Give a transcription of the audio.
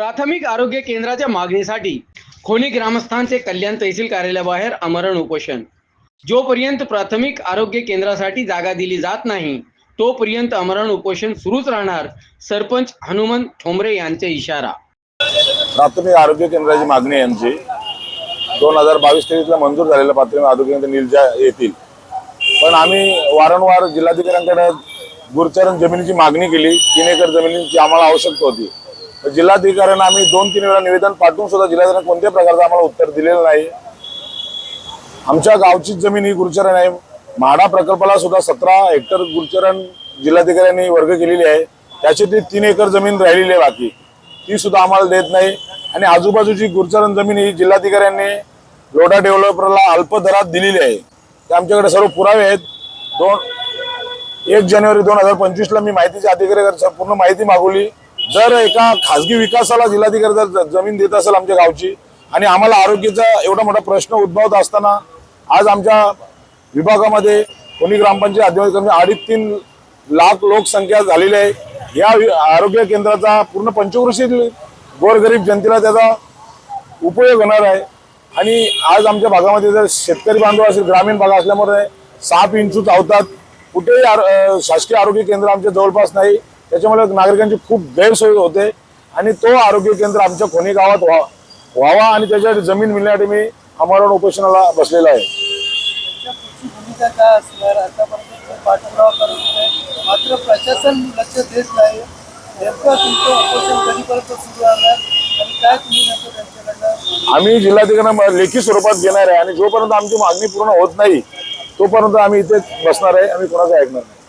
प्राथमिक आरोग्य केंद्राच्या मागणीसाठी खोनी ग्रामस्थांचे कल्याण तहसील कार्यालयाबाहेर आमरण उपोषण. जोपर्यंत प्राथमिक आरोग्य केंद्रासाठी जागा दिली जात नाही तोपर्यंत आमरण उपोषण सुरूच राहणार सरपंच हनुमंत ठोंबरे यांचा इशारा. प्राथमिक आरोग्य केंद्राची मागणी आहे आमची. दोन हजार बावीस तेवीसला मंजूर झालेलं प्राथमिक आरोग्य केंद्र निर्जा येतील. पण आम्ही वारंवार जिल्हाधिकाऱ्यांकडे गुरचरण जमिनीची मागणी केली. तीन एकर जमिनीची आम्हाला आवश्यकता होती. जिल्हाधिकाऱ्यांना आम्ही दोन तीन वेळा निवेदन पाठवून सुद्धा जिल्हाधिकाऱ्यांनी कोणत्याही प्रकारचं आम्हाला उत्तर दिलेलं नाही. आमच्या गावचीच जमीन ही गुरुचरण आहे. म्हाडा प्रकल्पाला सुद्धा सतरा हेक्टर गुरुचरण जिल्हाधिकाऱ्यांनी वर्ग केलेली आहे. त्याची ती तीन एकर जमीन राहिलेली आहे बाकी. ती सुद्धा आम्हाला देत नाही. आणि आजूबाजूची गुरुचरण जमीन ही जिल्हाधिकाऱ्यांनी लोढा डेव्हलपरला अल्प दरात दिलेली आहे. ते आमच्याकडे सर्व पुरावे आहेत. दोन एक जानेवारी दोन हजार पंचवीसला मी माहितीच्या अधिकाऱ्याकडे पूर्ण माहिती मागवली. जर एका खासगी विकासाला जिल्हाधिकारी जर जमीन देत असेल आमच्या गावची आणि आम्हाला आरोग्याचा एवढा मोठा प्रश्न उद्भवत असताना आज आमच्या विभागामध्ये कोणी ग्रामपंचायत अधिकारी कमी अडीच तीन लाख लोकसंख्या झालेली आहे. या आरोग्य केंद्राचा पूर्ण पंचकृषीतील गोरगरीब जनतेला त्याचा उपयोग होणार आहे. आणि आज आमच्या भागामध्ये जर शेतकरी बांधव असेल ग्रामीण भाग असल्यामुळे साप इंचू चावतात कुठेही आर- शासकीय आरोग्य केंद्र आमच्या जवळपास नाही. त्याच्यामुळे नागरिकांची खूप गैरसोय होते आणि तो आरोग्य केंद्र आमच्या खोनी गावात व्हा व्हावा आणि त्याच्यासाठी जमीन मिळण्यासाठी मी अमरण उपोषणाला बसलेला आहे. त्यांच्या पुढची भूमिका काय असणार? आतापर्यंत ते पाठपुरावा करत होते मात्र प्रशासन लक्ष देत नाही. नेमकं तुमचं उपोषण कधीपर्यंत सुरू राहणार आणि काय तुम्ही नेमकं त्यांच्याकडनं आम्ही जिल्हाधिकाऱ्यांना लेखी स्वरूपात घेणार आहे आणि जोपर्यंत आमची मागणी पूर्ण होत नाही तोपर्यंत आम्ही इथे बसणार आहे आम्ही कोणाचं ऐकणार नाही.